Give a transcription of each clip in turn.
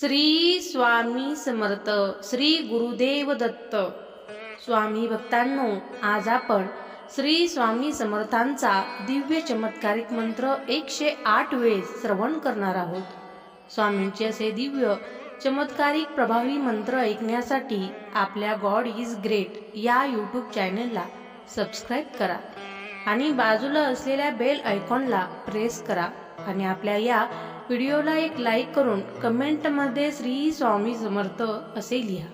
श्री स्वामी समर्थ श्री गुरुदेव दत्त. स्वामी भक्तांनो आज आपण श्री स्वामी समर्थांचा दिव्य चमत्कारिक मंत्र एकशे आठ वेळेस श्रवण करणार आहोत. स्वामींचे असे दिव्य चमत्कारिक प्रभावी मंत्र ऐकण्यासाठी आपल्या गॉड इज ग्रेट या यूट्यूब चॅनलला सबस्क्राईब करा आणि बाजूला असलेल्या बेल आयकॉनला प्रेस करा आणि आपल्या या व्हिडिओला एक लाईक करून कमेंटमध्ये श्री स्वामी समर्थ असे लिहा.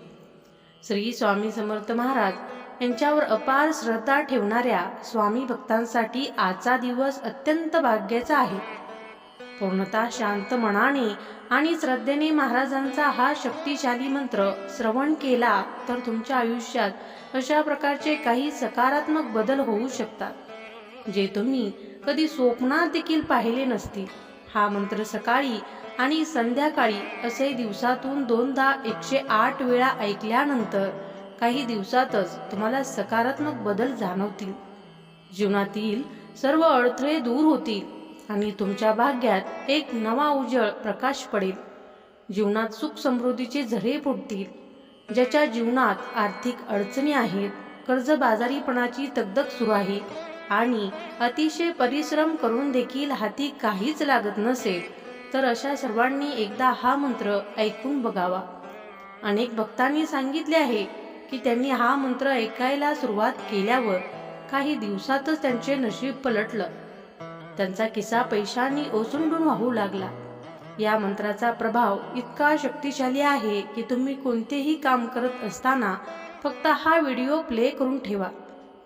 श्री स्वामी समर्थ महाराज यांच्यावर अपार श्रद्धा ठेवणाऱ्या स्वामी भक्तांसाठी आजचा दिवस अत्यंत भाग्याचा आहे. पूर्णतः शांत मनाने आणि श्रद्धेने महाराजांचा हा शक्तिशाली मंत्र श्रवण केला तर तुमच्या आयुष्यात अशा प्रकारचे काही सकारात्मक बदल होऊ शकतात जे तुम्ही कधी स्वप्नात देखील पाहिले नसतील. हा मंत्र सकाळी आणि संध्याकाळी असे दिवसातून दोनदा एकशे आठ वेळा ऐकल्यानंतर काही दिवसातच तुम्हाला सकारात्मक बदल जाणवतील. जीवनातील सर्व अडथळे दूर होतील आणि तुमच्या भाग्यात एक नवा उजळ प्रकाश पडेल. जीवनात सुख समृद्धीचे झरे फुटतील. ज्याच्या जीवनात आर्थिक अडचणी आहेत कर्जबाजारीपणाची तगदग सुरू आहे आणि अतिशय परिश्रम करून देखील हाती काहीच लागत नसेल तर अशा सर्वांनी एकदा हा मंत्र ऐकून बघावा. अनेक भक्तांनी सांगितले आहे की त्यांनी हा मंत्र ऐकायला सुरुवात केल्यावर काही दिवसातच त्यांचे नशीब पलटलं. त्यांचा किस्सा पैशांनी ओसंडून वाहू लागला. या मंत्राचा प्रभाव इतका शक्तिशाली आहे की तुम्ही कोणतेही काम करत असताना फक्त हा व्हिडिओ प्ले करून ठेवा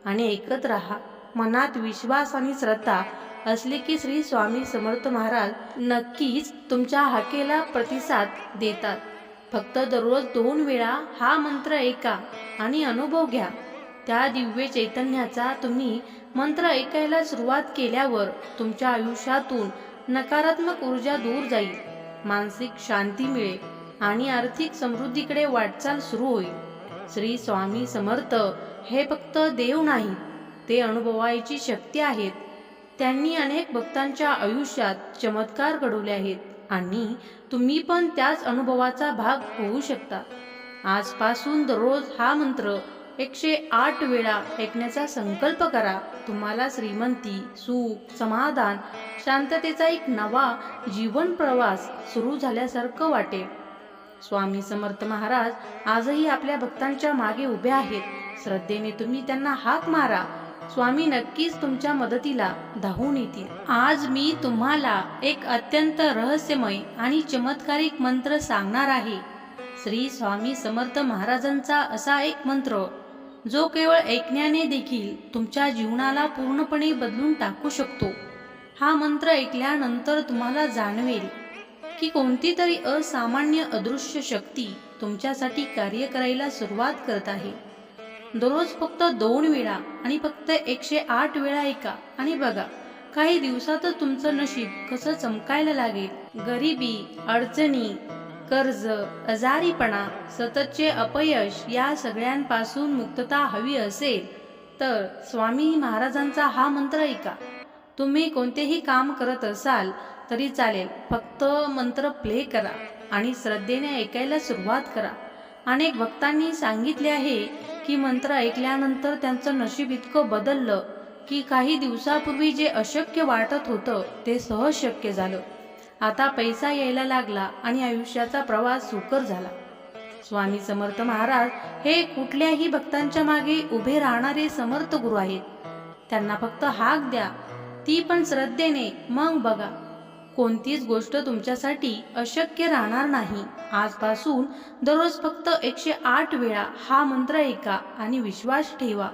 आणि ऐकत राहा. मनात विश्वास आणि श्रद्धा असली की श्री स्वामी समर्थ महाराज नक्कीच तुमच्या हाकेला प्रतिसाद देतात. फक्त दररोज दोन वेळा हा मंत्र ऐका आणि अनुभव घ्या. त्या दिव्य चैतन्याचा तुम्ही मंत्र ऐकायला सुरुवात केल्यावर तुमच्या आयुष्यातून नकारात्मक ऊर्जा दूर जाईल. मानसिक शांती मिळेल आणि आर्थिक समृद्धीकडे वाटचाल सुरू होईल. श्री स्वामी समर्थ हे फक्त देव नाहीत ते अनुभवायची शक्ती आहेत. त्यांनी अनेक भक्तांच्या आयुष्यात चमत्कार घडवले आहेत आणि तुम्ही पण त्याच अनुभवाचा भाग होऊ शकता. आजपासून दररोज हा मंत्र एकशे आठ वेळा ऐकण्याचा संकल्प करा. तुम्हाला श्रीमंती सुख समाधान शांततेचा एक नवा जीवन प्रवास सुरू झाल्यासारखं वाटेल स्वामी समर्थ महाराज आजही आपल्या भक्तांच्या मागे उभे आहेत. श्रद्धेने तुम्ही त्यांना हाक मारा. स्वामी नक्कीच तुमच्या मदतीला धावून येतील. आज मी तुम्हाला एक अत्यंत रहस्यमय आणि चमत्कारिक मंत्र सांगणार आहे. श्री स्वामी समर्थ महाराजांचा असा एक मंत्र जो केवळ ऐकण्याने देखील तुमच्या जीवनाला पूर्णपणे बदलून टाकू शकतो. हा मंत्र ऐकल्यानंतर तुम्हाला जाणवेल की कोणती तरी असामान्य अदृश्य शक्ती तुमच्यासाठी कार्य करायला सुरुवात करत आहे. दररोज फक्त दोन वेळा आणि फक्त एकशे आठ वेळा ऐका आणि बघा. काही दिवसातच तुमचं नशीब कसं चमकायला लागेल? गरिबी अडचणी कर्ज आजारीपणा सततचे अपयश या सगळ्यांपासून मुक्तता हवी असेल तर स्वामी महाराजांचा हा मंत्र ऐका. तुम्ही कोणतेही काम करत असाल तरी चालेल फक्त मंत्र प्ले करा आणि श्रद्धेने ऐकायला सुरुवात करा. अनेक भक्तांनी सांगितले आहे की मंत्र ऐकल्यानंतर त्यांचं नशीब इतकं बदललं की काही दिवसापूर्वी जे अशक्य वाटत होतं ते सहज शक्य झालं. आता पैसा यायला लागला आणि आयुष्याचा प्रवास सुकर झाला. स्वामी समर्थ महाराज हे कुठल्याही भक्तांच्या मागे उभे राहणारे समर्थ गुरु आहेत. त्यांना फक्त हाक द्या. ती पण श्रद्धेने मग बघा. कोणतीच गोष्ट तुमच्यासाठी अशक्य राहणार नाही. आजपासून दररोज फक्त एकशे आठ वेळा हा मंत्र ऐका आणि विश्वास ठेवा.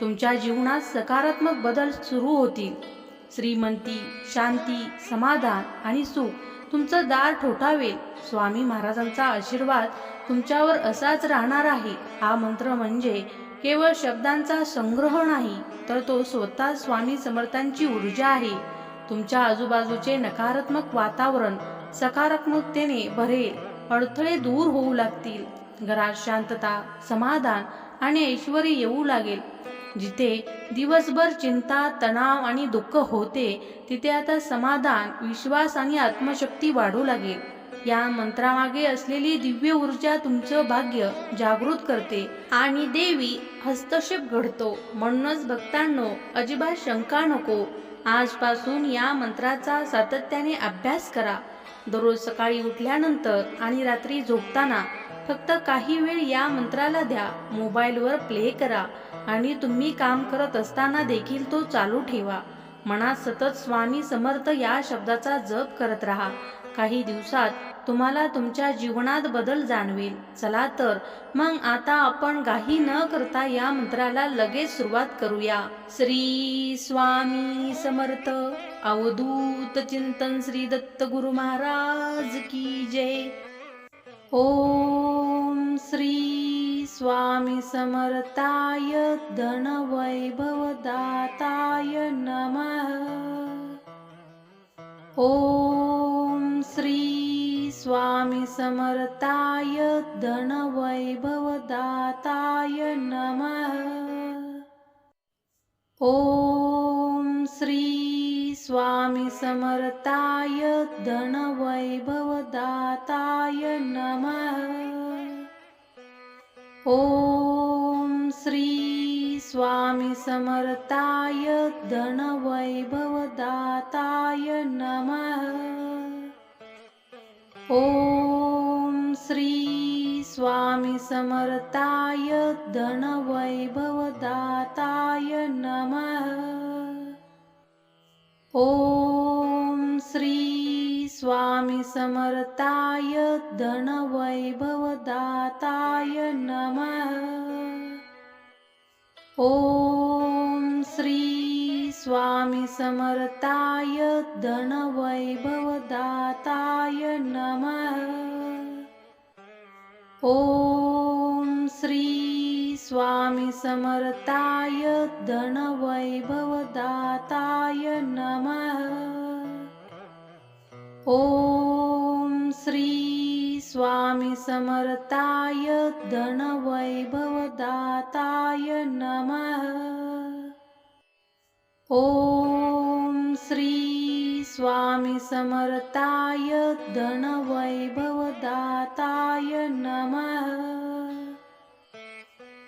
तुमच्या जीवनात सकारात्मक बदल सुरू होतील. श्रीमंती शांती समाधान आणि सुख तुमचं दार ठोठावेल. स्वामी महाराजांचा आशीर्वाद तुमच्यावर असाच राहणार आहे. हा मंत्र म्हणजे केवळ शब्दांचा संग्रह नाही तर तो स्वतः स्वामी समर्थांची ऊर्जा आहे. तुमच्या आजूबाजूचे नकारात्मक वातावरण सकारात्मकतेने भरेल. अडथळे दूर होऊ लागतील. घरात शांतता समाधान आणि ऐश्वर येऊ लागेल. जिथे दिवसभर चिंता तणाव आणि दुःख होते तिथे आता समाधान विश्वास आणि आत्मशक्ती वाढू लागेल. या मंत्रामागे असलेली दिव्य ऊर्जा तुमचं भाग्य जागृत करते. आणि देवी हस्तक्षेप घडतो. म्हणूनच भक्तांनो अजिबात शंका नको. आजपासून या मंत्राचा सातत्याने अभ्यास करा. दररोज सकाळी उठल्यानंतर आणि रात्री झोपताना फक्त काही वेळ या मंत्राला द्या. मोबाईलवर प्ले करा आणि तुम्ही काम करत असताना देखील तो चालू ठेवा. मनात सतत स्वामी समर्थ या शब्दाचा जप करत राहा. काही दिवसात तुम्हाला तुमच्या जीवनात बदल जाणवेल. चला तर मग आता आपण काही न करता या मंत्राला लगेच सुरुवात करूया. श्री स्वामी समर्थ. अवधूत चिंतन श्री दत्त गुरु महाराज की जय. ओम श्री स्वामी समर्थाय धनवैभवदाताय नमः. ओम श्री स्वामी धनवैभवदाताय नमः। ओम श्री स्वामी ओम श्री स्वामी समर्थाय धनवैभवदाताय नमः ओम श्री स्वामी समर्थाय धनवैभवदाताय नमः। ओम श्री स्वामी समर्थाय धनवैभवदाताय नमः। ओम स्वामी धनवैभवदाताय नमः। ओम श्री स्वामी ओम श्री स्वामी समर्थाय धनवैभवदाताय नमः ओम श्री स्वामी समर्थाय धनवैभवदाताय नमः।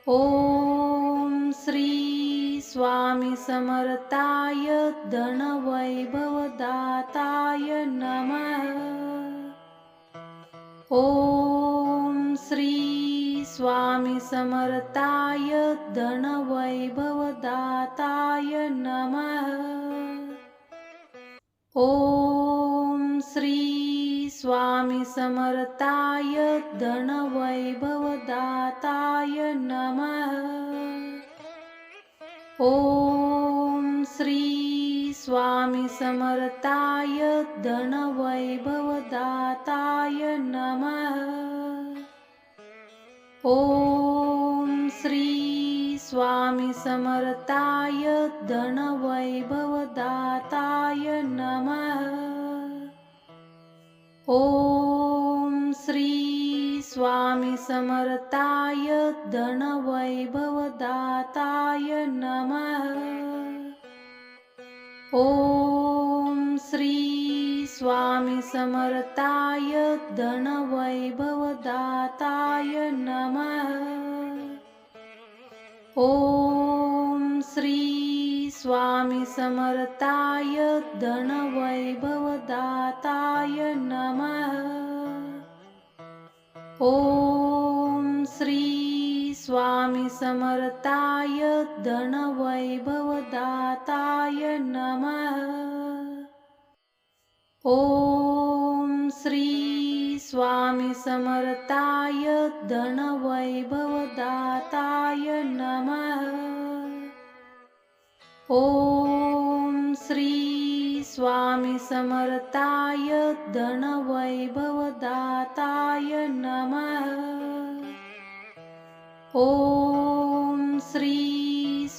ओम श्री स्वामी समर्थाय धनवैभवदाताय नमः। ओम श्री स्वामी समर्थाय धनवैभवदाताय नमः। ओम श्री स्वामी समर्थाय धनवैभवदाताय नमः। ओम श्री स्वामी समर्थाय धनवैभवदाताय नमः। ओम श्री स्वामी समर्थाय धनवैभवदाताय नमः। ओम श्री स्वामी समर्थाय धनवैभवदाताय नमः। ओम श्री स्वामी समर्थाय धनवैभवदाताय नमः। ॐ श्री स्वामी समर्थाय धनवैभवदाताय नमः। ॐ श्री स्वामी समर्थाय धनवैभवदाताय नमः। ॐ श्री स्वामी समर्ताय धन वैभवदाताय नमः। ॐ श्री स्वामी समर्ताय धन वैभवदाताय नमः। ॐ श्री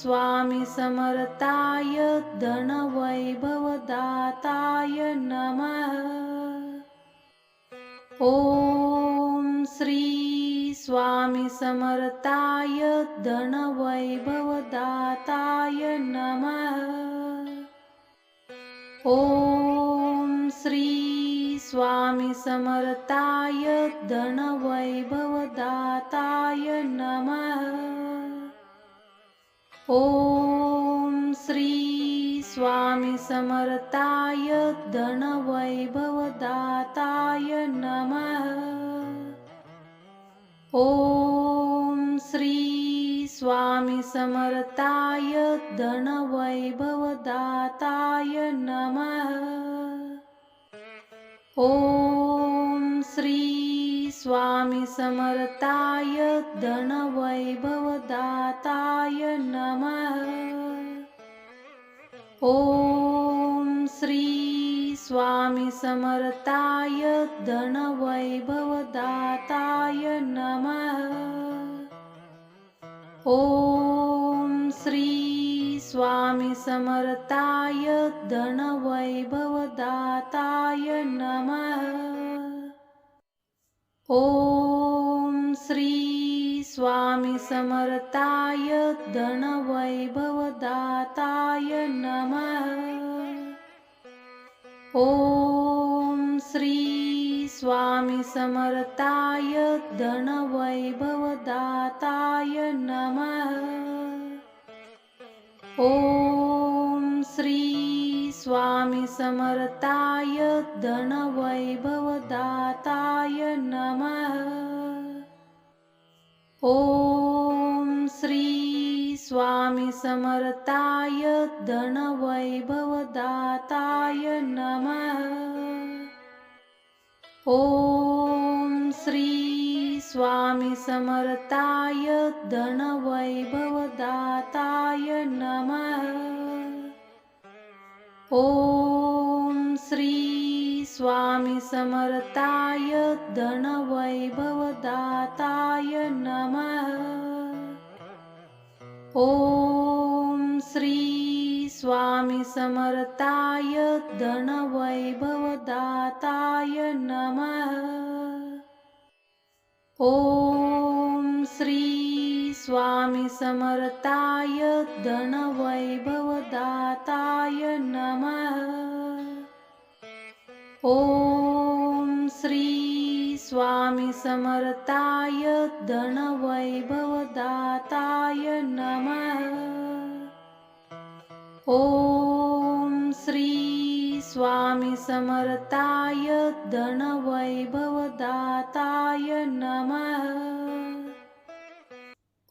स्वामी समर्थाय धनवैभवदाताय नमः। ॐ श्री स्वामी समर्थाय धनवैभवदाताय नमः। ॐ श्री स्वामी समर्थाय धनवैभवदाताय नमः। ॐ श्री स्वामी समर्थाय धनवैभवदाताय नमः। ॐ श्री स्वामी समर्थाय धनवैभवदाताय नमः। ॐ श्री स्वामी समर्थाय धनवैभवदाताय नमः। ॐ श्री स्वामी समर्थाय धनवैभवदाताय नमः। ॐ श्री स्वामी समर्थाय धनवैभवदाताय नमः। ॐ श्री स्वामी समर्थाय धनवैभवदाताय नमः। ॐ श्री स्वामी समर्थाय धनवैभवदाताय नमः। ॐ श्री स्वामी धनवैभवदाताय नमः। ॐ श्री स्वामी धनवैभवदाताय नमः। ॐ श्री स्वामी समर्थाय धनवैभवदाताय नमः ॐ श्री स्वामी समर्थाय धनवैभवदाताय नमः। ॐ श्री स्वामी समर्थाय धनवैभवदाताय नमः। ॐ स्वामी समर्थाय धनवैभवदाताय नमः। ॐ श्री स्वामी समर्थाय धनवैभवदाताय नमः। ॐ श्री स्वामी समर्थाय धनवैभवदाताय नमः।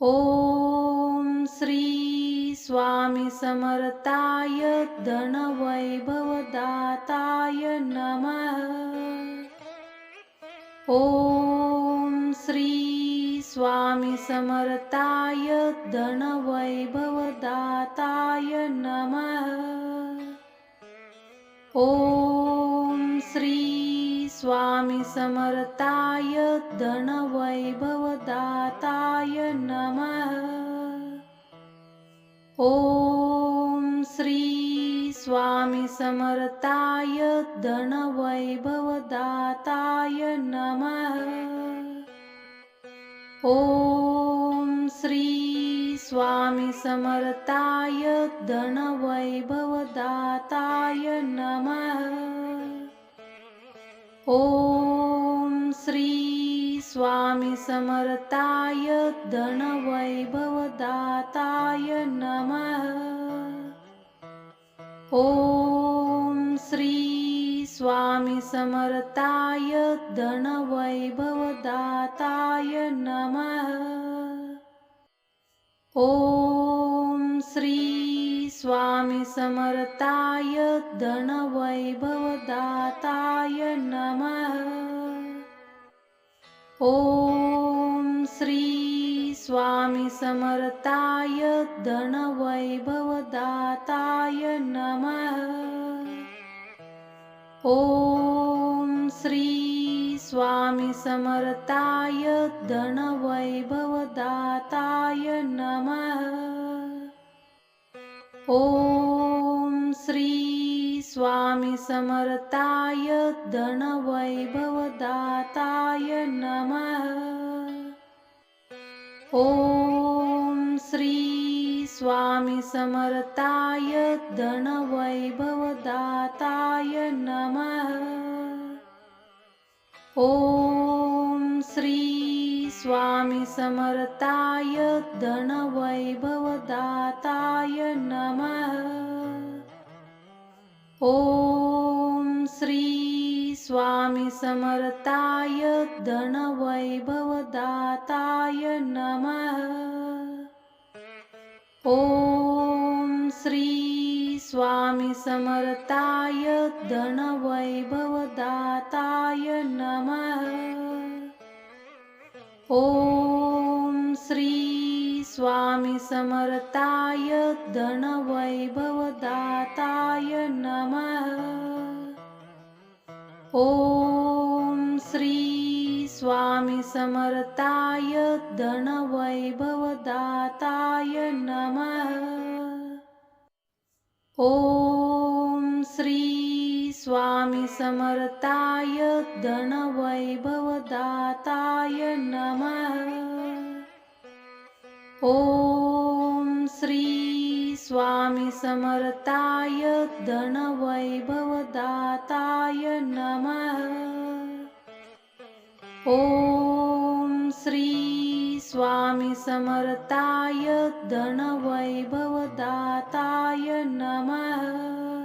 ॐ श्री स्वामी समर्थाय धनवैभवदाताय नमः। ॐ श्री स्वामी समर्थाय धनवैभवदाताय नमः। ॐ श्री स्वामी समर्थाय धनवैभवदाताय नमः। ॐ श्री स्वामी समर्थाय धनवैभवदाताय नमः। ॐ श्री स्वामी समर्थाय धनवैभवदाताय नमः। ॐ श्री स्वामी समर्थाय धनवैभवदाताय नमः। ॐ श्री स्वामी समर्थाय धनवैभवदाताय नमः। ॐ श्री स्वामी समर्थाय धनवैभवदाताय नमः। ॐ श्री स्वामी समर्थाय धनवैभवदाताय नमः। ॐ श्री स्वामी समर्थाय धनवैभवदाताय नमः। ॐ श्री स्वामी समर्थाय धनवैभवदाताय नमः। ॐ श्री स्वामी समर्थाय धनवैभवदाताय नमः। ॐ स्वामी समर्थाय धनवैभवदाताय नमः। ॐ श्री स्वामी समर्थाय धनवैभवदाताय नमः। ॐ श्री स्वामी समर्थाय धनवैभवदाताय नमः। ॐ श्री स्वामी समर्थाय धनवैभवदाताय नमः। ॐ श्री स्वामी समर्थाय धनवैभवदाताय नमः। ॐ श्री स्वामी समर्थाय धनवैभवदाताय नमः। ॐ श्री स्वामी समर्थाय धनवैभवदाताय नमः। ॐ श्री स्वामी समर्थाय धनवैभवदाताय नमः।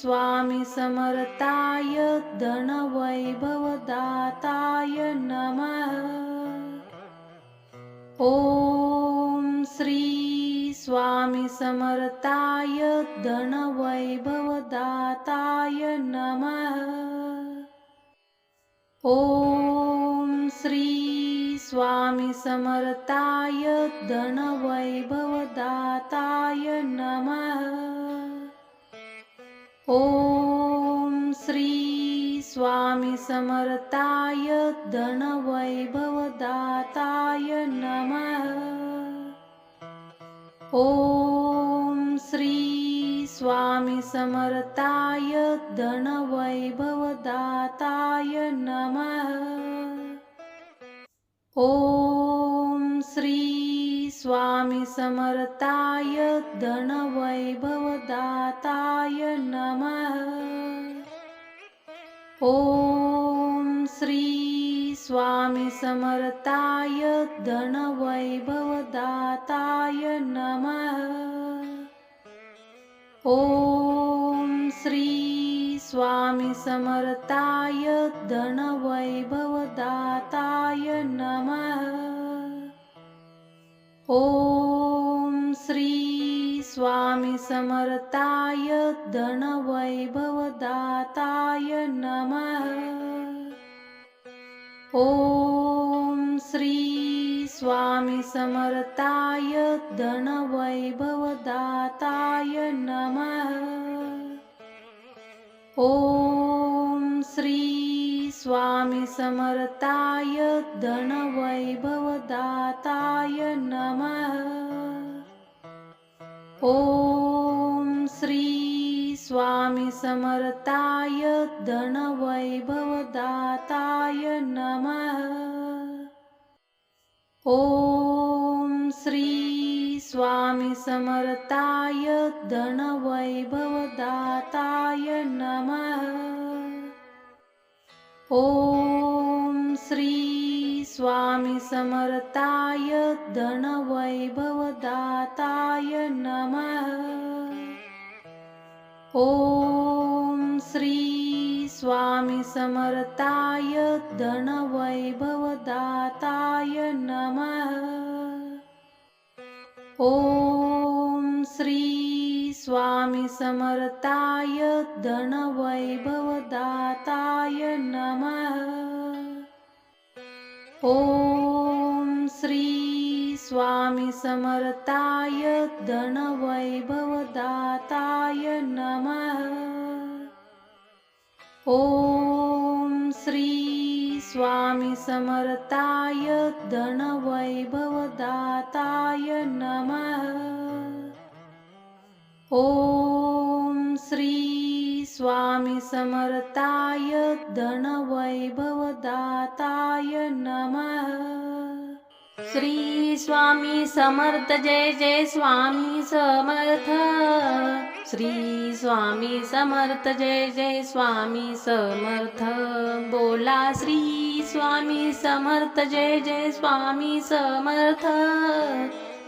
स्वामी समर्थाय धनवैभवदाताय नमः। ॐ श्री धनवैभवदाताय नमः। श्री स्वामी समर्थाय धनवैभवदाताय नमः ॐ श्री धनवैभवदाताय नमः। ॐ श्री स्वामी समर्थाय धनवैभवदाताय नमः स्वामी समर्थाय धनवैभवदाताय नमः। ॐ श्री स्वामी समर्थाय धनवैभवदाताय नमः। ॐ श्री स्वामी समर्थाय धनवैभवदाताय नमः। ॐ श्री स्वामी समर्थाय धनवैभवदाताय नमः। ॐ श्री स्वामी समर्थाय धनवैभवदाताय नमः। ॐ श्री स्वामी समर्थाय धनवैभवदाताय नमः। ॐ श्री स्वामी समर्थाय धनवैभवदाताय नमः। ॐ श्री स्वामी समर्थाय धनवैभवदाताय नमः। ॐ श्री स्वामी समर्थाय धनवैभवदाताय नमः। ॐ श्री स्वामी समर्थाय धनवैभवदाताय नमः। ॐ श्री स्वामी समर्थाय धनवैभवदाताय नमः। ॐ श्री स्वामी समर्थाय धनवैभवदाताय नमः। ॐ श्री स्वामी समर्थाय धनवैभवदाताय नमः। ॐ श्री स्वामी समर्थाय धनवैभवदाताय नमः। श्री स्वामी समर्थ जय जय स्वामी समर्थ। श्री स्वामी समर्थ जय जय स्वामी समर्थ। बोला श्री स्वामी समर्थ जय जय स्वामी समर्थ।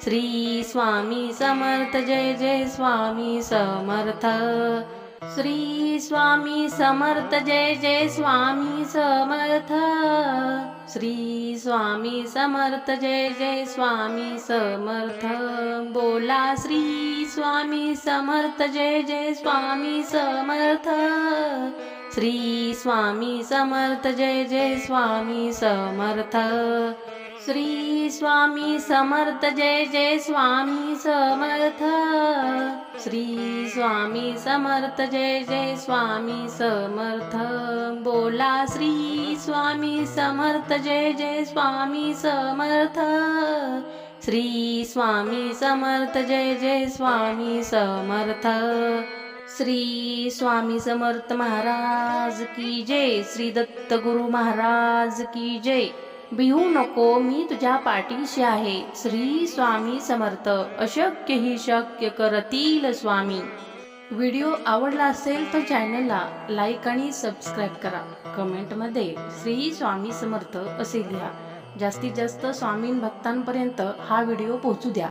श्री स्वामी समर्थ जय जय स्वामी समर्थ. श्री स्वामी समर्थ जय जय स्वामी समर्थ. श्री स्वामी समर्थ जय जय स्वामी समर्थ. बोला श्री स्वामी समर्थ जय जय स्वामी समर्थ. श्री स्वामी समर्थ जय जय स्वामी समर्थ. श्री स्वामी समर्थ जय जय स्वामी समर्थ. श्री स्वामी समर्थ जय जय स्वामी समर्थ. बोला श्री स्वामी समर्थ जय जय स्वामी समर्थ. श्री स्वामी समर्थ जय जय स्वामी समर्थ. श्री स्वामी समर्थ महाराज की जय. श्री दत्त गुरु महाराज की जय. भिवू नको मी तुझ्या पाठीशी आहे. श्री स्वामी समर्थ अशक्य ही शक्य करतील स्वामी. व्हिडिओ आवडला असेल तर चॅनलला लाईक आणि सबस्क्राईब करा. कमेंटमध्ये श्री स्वामी समर्थ असे लिहा. जास्तीत जास्त स्वामीन भक्तांपर्यंत हा व्हिडिओ पोहोचू द्या.